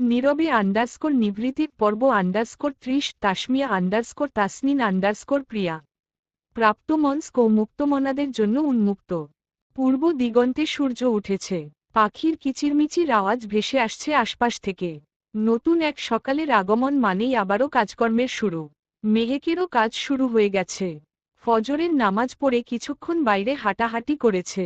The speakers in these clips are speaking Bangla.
নীরবে আন্ডারস্কোর নিভৃতির পর্ব আন্ডারস্কোর ত্রিশ, তাসমিয়া আন্ডারস্কোর তাসনিন আন্ডারস্কোর প্রিয়া। প্রাপ্তমনস্ক ও মুক্তমনাদের জন্য উন্মুক্ত। পূর্ব দিগন্তে সূর্য উঠেছে। পাখির কিচিরমিচির আওয়াজ ভেসে আসছে আশপাশ থেকে। নতুন এক সকালের আগমন মানেই আবারও কাজকর্মের শুরু। মেহেকেরও কাজ শুরু হয়ে গেছে। ফজরের নামাজ পড়ে কিছুক্ষণ বাইরে হাঁটাহাঁটি করেছে।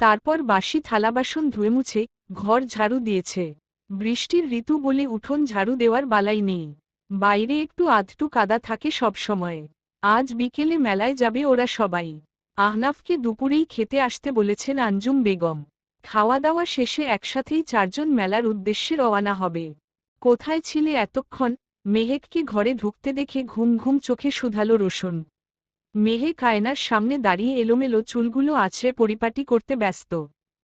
তারপর বাসি থালাবাসন ধুয়ে মুছে ঘর ঝাড়ু দিয়েছে। বৃষ্টির ঋতু বলে উঠোন ঝাড়ু দেওয়ার বালাই নেই। বাইরে একটু আধটু কাদা থাকে সবসময় আজ বিকেলে মেলায় যাবে ওরা সবাই। আহনাফকে দুপুরেই খেতে আসতে বলেছেন আঞ্জুম বেগম। খাওয়া দাওয়া শেষে একসাথেই চারজন মেলার উদ্দেশ্যে রওয়ানা হবে। কোথায় ছিলে এতক্ষণ? মেহেককে ঘরে ঢুকতে দেখে ঘুম ঘুম চোখে শুধালো রোশন মেহেক আয়নার সামনে দাঁড়িয়ে এলোমেলো চুলগুলো আছড়ে পরিপাটি করতে ব্যস্ত।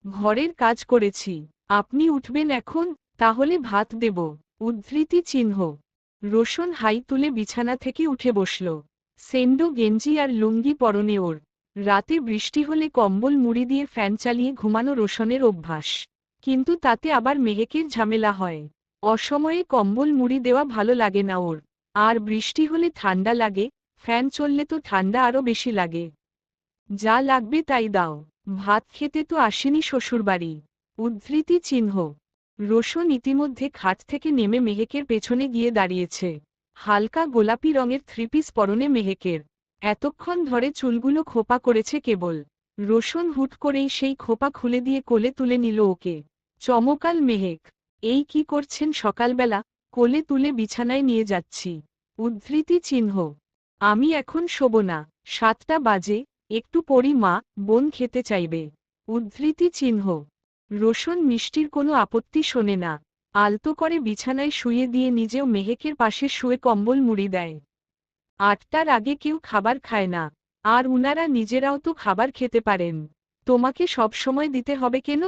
ঘরের কাজ করেছি। আপনি উঠবেন এখন? তাহলে ভাত দেব। উদ্ধৃতি চিহ্ন। রোশন হাই তুলে বিছানা থেকে উঠে বসল। সেন্ডো, গেঞ্জি আর লুঙ্গি পরনে ওর। রাতে বৃষ্টি হলে কম্বল মুড়ি দিয়ে ফ্যান চালিয়ে ঘুমানো রোশনের অভ্যাস। কিন্তু তাতে আবার মেহেকের ঝামেলা হয়। অসময়ে কম্বল মুড়ি দেওয়া ভালো লাগে না ওর। আর বৃষ্টি হলে ঠান্ডা লাগে, ফ্যান চললে তো ঠান্ডা আরও বেশি লাগে। যা লাগবে তাই দাও। ভাত খেতে তো আসেনি শ্বশুরবাড়ি। উদ্ধৃতি চিহ্ন। রোশন ইতিমধ্যে খাট থেকে নেমে মেহেকের পেছনে গিয়ে দাঁড়িয়েছে। হালকা গোলাপি রঙের থ্রিপিস পরনে মেহেকের। এতক্ষণ ধরে চুলগুলো খোপা করেছে কেবল। রোশন হুট করেই সেই খোপা খুলে দিয়ে কোলে তুলে নিল ওকে। চমকাল মেহেক, এই কি করছেন সকালবেলা? কোলে তুলে বিছানায় নিয়ে যাচ্ছি। উদ্ধৃতি চিহ্ন, আমি এখন শোব না, সাতটা বাজে, একটু পরি মা বোন খেতে চাইবে। উদ্ধৃতি চিহ্ন রোশন মিষ্টির কোনো আপত্তি শোনে না। আলতো করে বিছানায় শুয়ে দিয়ে নিজেও মেহেকের পাশে শুয়ে কম্বল মুড়ি দেয়। আটটার আগে কেউ খাবার খায় না। আর উনারা নিজেরাও তো খাবার খেতে পারেন। তোমাকে সব সময় দিতে হবে কেন?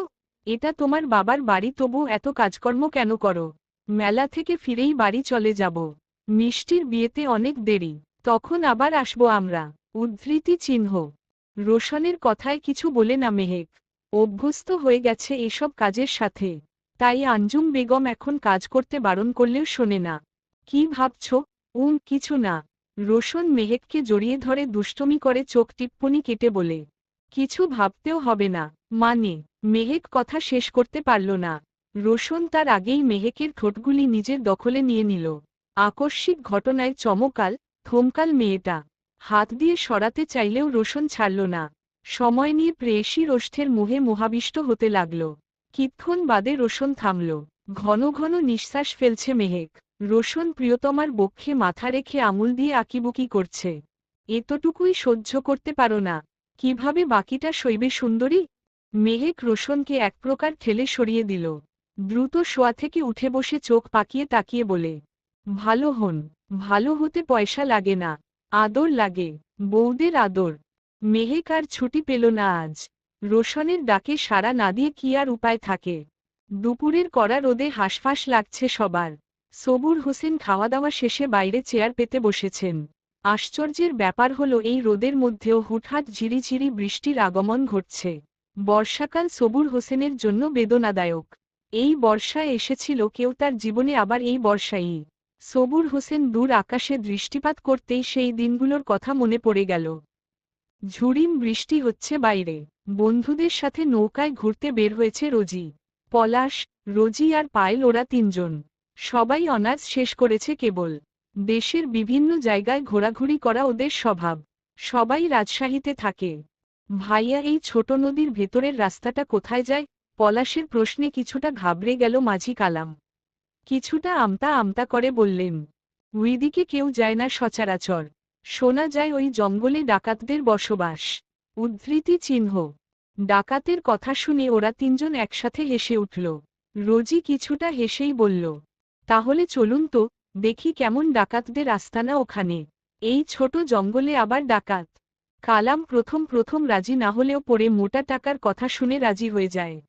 এটা তোমার বাবার বাড়ি তবু এত কাজকর্ম কেন করো? মেলা থেকে ফিরেই বাড়ি চলে যাব। মিষ্টির বিয়েতে অনেক দেরি। তখন আবার আসব আমরা। উদ্ধৃতি চিহ্ন। রোশনের কথায় কিছু বলে না মেহেক। অভ্যস্ত হয়ে গেছে এসব কাজের সাথে। তাই আঞ্জুম বেগম এখন কাজ করতে বারণ করলেও শোনে না। কি ভাবছ? উম, কিছু না। রোশন মেহেককে জড়িয়ে ধরে দুষ্টমি করে চোখ টিপ্পনি কেটে বলে। কিছু ভাবতেও হবে না। মানে মেহেক কথা শেষ করতে পারল না। রোশন তার আগেই মেহেকের ঠোঁটগুলি নিজের দখলে নিয়ে নিল। আকস্মিক ঘটনায় চমকাল থমকাল মেয়েটা। হাত দিয়ে সরাতে চাইলেও রোশন ছাড়ল না। সময় নিয়ে প্রেয়সী রোষ্ঠের মুহে মোহাবিষ্ট হতে লাগল। কিক্ষণ বাদে রোশন থামল। ঘন ঘন নিঃশ্বাস ফেলছে মেহেক। রোশন প্রিয়তমার বক্ষে মাথা রেখে আঙুল দিয়ে আঁকিবুকি করছে। এতটুকুই সহ্য করতে পারো না। কীভাবে বাকিটা সইবে সুন্দরী? মেহেক রোশনকে এক প্রকার ঠেলে সরিয়ে দিল। দ্রুত শোয়া থেকে উঠে বসে চোখ পাকিয়ে তাকিয়ে বলে, ভালো হন। ভালো হতে পয়সা লাগে না। আদর লাগে। বৌদের আদর। মেহেক আর ছুটি পেল না আজ। রোশনের ডাকে সাড়া না দিয়ে কি আর উপায় থাকে? দুপুরের কড়া রোদে হাঁসফাঁস লাগছে সবার। সবুর হোসেন খাওয়া দাওয়া শেষে বাইরে চেয়ার পেতে বসেছেন। আশ্চর্যের ব্যাপার হলো এই রোদের মধ্যেও হুটহাট ঝিরিঝিরি বৃষ্টির আগমন ঘটছে। বর্ষাকাল সবুর হোসেনের জন্য বেদনাদায়ক। এই বর্ষায় এসেছিল কেউ তার জীবনে আবার এই বর্ষাই। সবুর হোসেন দূর আকাশে দৃষ্টিপাত করতেই সেই দিনগুলোর কথা মনে পড়ে গেল। ঝুড়িম বৃষ্টি হচ্ছে বাইরে। বন্ধুদের সাথে নৌকায় ঘুরতে বের হয়েছে রোজি। পলাশ, রোজি আর পায়েল ওরা তিনজন। সবাই অনার্স শেষ করেছে কেবল। দেশের বিভিন্ন জায়গায় ঘোরাঘুরি করা ওদের স্বভাব। সবাই রাজশাহীতে থাকে। ভাইয়া, এই ছোট নদীর ভেতরের রাস্তাটা কোথায় যায়? পলাশের প্রশ্নে কিছুটা ঘাবড়ে গেল মাঝি কালাম। কিছুটা আমতা আমতা করে বললেন, ওইদিকে কেউ যায় না সচরাচর। শোনা যায় ওই জঙ্গলে ডাকাতদের বসবাস। উদ্ধৃতি চিহ্ন। ডাকাতের কথা শুনে ওরা তিনজন একসাথে হেসে উঠল। রোজি কিছুটা হেসেই বলল, তাহলে চলুন তো, দেখি কেমন ডাকাতদের আস্তানা ওখানে। এই ছোট জঙ্গলে আবার ডাকাত। কালাম প্রথম প্রথম রাজি না হলেও পরে মোটা টাকার কথা শুনে রাজি হয়ে যায়।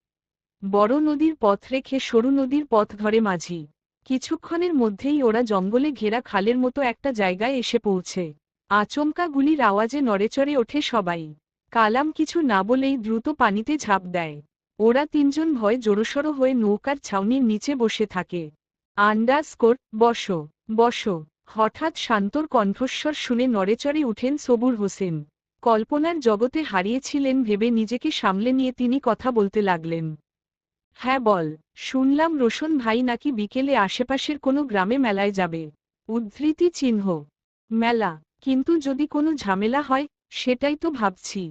বড় নদীর পথ রেখে সরু নদীর পথ ধরে মাঝি। কিছুক্ষণের মধ্যেই ওরা জঙ্গলে ঘেরা খালের মতো একটা জায়গায় এসে পৌঁছে। আচমকা গুলির আওয়াজে নড়েচড়ে ওঠে সবাই। কালাম কিছু না বলেই দ্রুত পানিতে ঝাঁপ দেয়। ওরা তিনজন ভয় জোরসড়ো হয়ে নৌকার ছাউনির নিচে বসে থাকে। আন্ডারস্কোর, বসো বসো। হঠাৎ শান্তর কণ্ঠস্বর শুনে নড়েচড়ে উঠেন সবুর হোসেন। কল্পনার জগতে হারিয়েছিলেন ভেবে নিজেকে সামলে নিয়ে তিনি কথা বলতে লাগলেন। হ্যাঁ বল, শুনলাম রোশন ভাই নাকি বিকেলে আশেপাশের কোনো গ্রামে মেলায় যাবে। উদ্ধৃতি চিহ্ন, মেলা। কিন্তু যদি কোনো ঝামেলা হয়, সেটাই তো ভাবছি।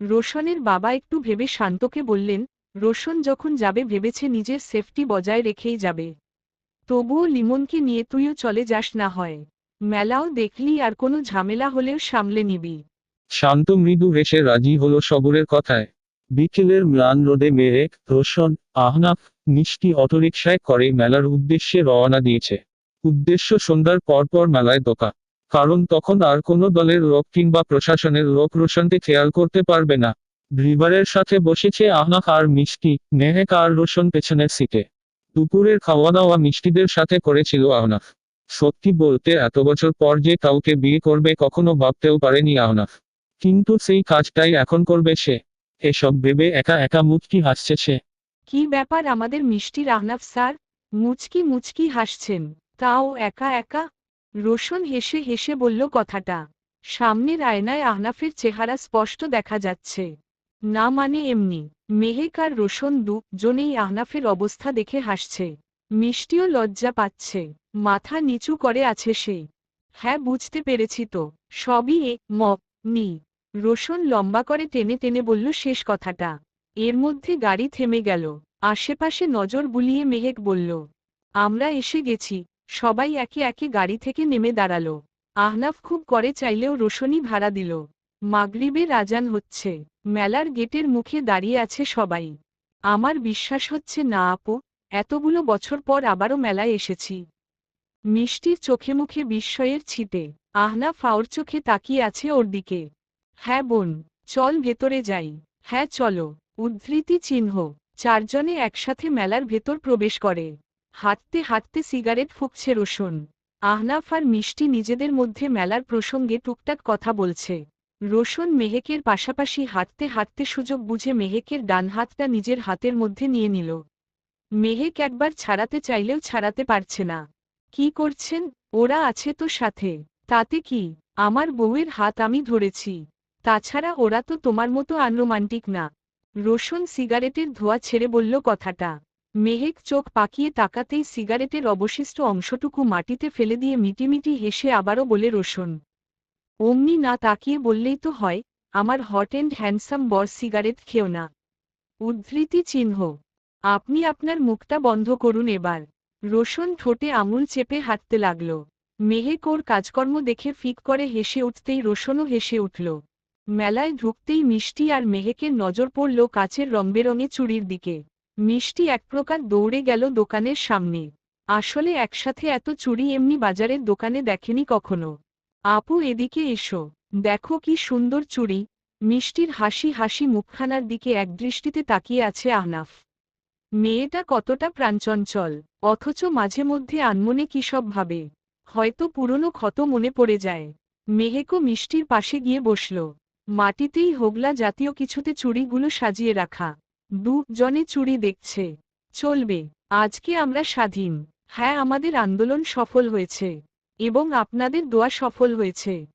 রোশনের বাবা একটু ভেবে শান্তকে বললেন, রোশন যখন যাবে ভেবেছে নিজের সেফটি বজায় রেখেই যাবে। তবুও লিমনকে নিয়ে তুইও চলে যাস না হয়। মেলাও দেখলি আর কোনো ঝামেলা হলেও সামলে নিবি। শান্ত মৃদু হেসে রাজি হলো সবুরের কথায়। বিকেলের ম্লান রোদে মেরেক রোশন, আহনাফ, মিষ্টি অটোরিকশায় করে মেলার উদ্দেশ্যে রওনা দিয়েছে। উদ্দেশ্য সন্ধ্যার পরপর মেলায় দোকা কারণ তখন আর কোনো দলের লোক কিংবা প্রশাসনের লোক রোশনকে খেয়াল করতে পারবে না। ড্রিভারের সাথে বসেছে আহনাফ আর মিষ্টি মেহেক আর রোশন পেছনের সিটে। দুপুরের খাওয়া দাওয়া মিষ্টিদের সাথে করেছিল আহনাফ সত্যি বলতে এত বছর পর যে কাউকে বিয়ে করবে কখনো ভাবতেও পারেনি আহনাফ কিন্তু সেই কাজটাই এখন করবে সে। এসব ভেবে একা একা মুচকি হাসছে সে। কি ব্যাপার আমাদের মিষ্টির আহনাফ স্যার? মুচকি মুচকি হাসছেন। তাও একা একা? রোশন হেসে হেসে বলল কথাটা। সামনের আয়নায় আহনাফের চেহারা স্পষ্ট দেখা যাচ্ছে। না মানে এমনি। মেহেক আর রোশন দু জনেই আহনাফের অবস্থা দেখে হাসছে। মিষ্টিও লজ্জা পাচ্ছে। মাথা নিচু করে আছে সে। হ্যাঁ বুঝতে পেরেছি তো। সবই এ, ম, নি। রোশন লম্বা করে টেনে টেনে বলল, শেষ কথাটা। এর মধ্যে গাড়ি থেমে গেল। আশেপাশে নজর বুলিয়ে মেহেক বলল, আমরা এসে গেছি। সবাই একে একে গাড়ি থেকে নেমে দাঁড়াল। আহনাফ খুব করে চাইলেও রোশনই ভাড়া দিল। মাগরিবের রাজান হচ্ছে। মেলার গেটের মুখে দাঁড়িয়ে আছে সবাই। আমার বিশ্বাস হচ্ছে না আপো, এতগুলো বছর পর আবারও মেলায় এসেছি। মিষ্টির চোখে মুখে বিস্ময়ের ছিটে। আহনা ফাওর চোখে তাকিয়ে আছে ওর দিকে। হ্যাঁ বোন, চল ভেতরে যাই। হ্যাঁ চলো। উদ্ধৃতি চিহ্ন। চারজনে একসাথে মেলার ভেতর প্রবেশ করে। হাঁটতে হাঁটতে সিগারেট ফুঁকছে রোশন আহনাফ আর মিষ্টি নিজেদের মধ্যে মেলার প্রসঙ্গে টুকটাক কথা বলছে। রোশন মেহেকের পাশাপাশি হাঁটতে হাঁটতে সুযোগ বুঝে মেহেকের ডান হাতটা নিজের হাতের মধ্যে নিয়ে নিল। মেহেক একবার ছাড়াতে চাইলেও ছাড়াতে পারছে না। কি করছেন? ওরা আছে তো সাথে। তাতে কি? আমার বউয়ের হাত আমি ধরেছি। তাছাড়া ওরা তো তোমার মতো আনরোমান্টিক না। রোশন সিগারেটের ধোয়া ছেড়ে বলল কথাটা। মেহেক চোখ পাকিয়ে তাকাতেই সিগারেটের অবশিষ্ট অংশটুকু মাটিতে ফেলে দিয়ে মিটিমিটি হেসে আবারও বলে রোশন অমনি না তাকিয়ে বললেই তো হয়, আমার হট অ্যান্ড হ্যান্ডসাম বর সিগারেট খেও না। উদ্ধৃতি চিহ্ন, আপনি আপনার মুখটা বন্ধ করুন এবার। রোশন ঠোঁটে আঙুল চেপে হাঁটতে লাগল। মেহেক ওর কাজকর্ম দেখে ফিক করে হেসে উঠতেই রোশনও হেসে উঠল। মেলায় ঢুকতেই মিষ্টি আর মেহেকের নজর পড়ল কাচের রংবেরঙে চুড়ির দিকে। মিষ্টি এক প্রকার দৌড়ে গেল দোকানের সামনে। আসলে একসাথে এত চুড়ি এমনি বাজারের দোকানে দেখেনি কখনো। আপু এদিকে এসো। দেখো কি সুন্দর চুড়ি মিষ্টির হাসি হাসি মুখখানার দিকে একদৃষ্টিতে তাকিয়ে আছে আহনাফ। মেয়েটা কতটা প্রাণচঞ্চল, অথচ মাঝে মধ্যে আনমনে কি সব ভাবে। হয়তো পুরনো ক্ষত মনে পড়ে যায়। মেহেকও মিষ্টির পাশে গিয়ে বসল। মাটিতেই হোগলা জাতীয় কিছুতে চুড়িগুলো সাজিয়ে রাখা। দু চুরি দেখছে। চলবে, আজকে আমরা স্বাধীন। হ্যাঁ আমাদের আন্দোলন সফল হয়েছে। এবং আপনাদের দোয়া সফল হয়েছে।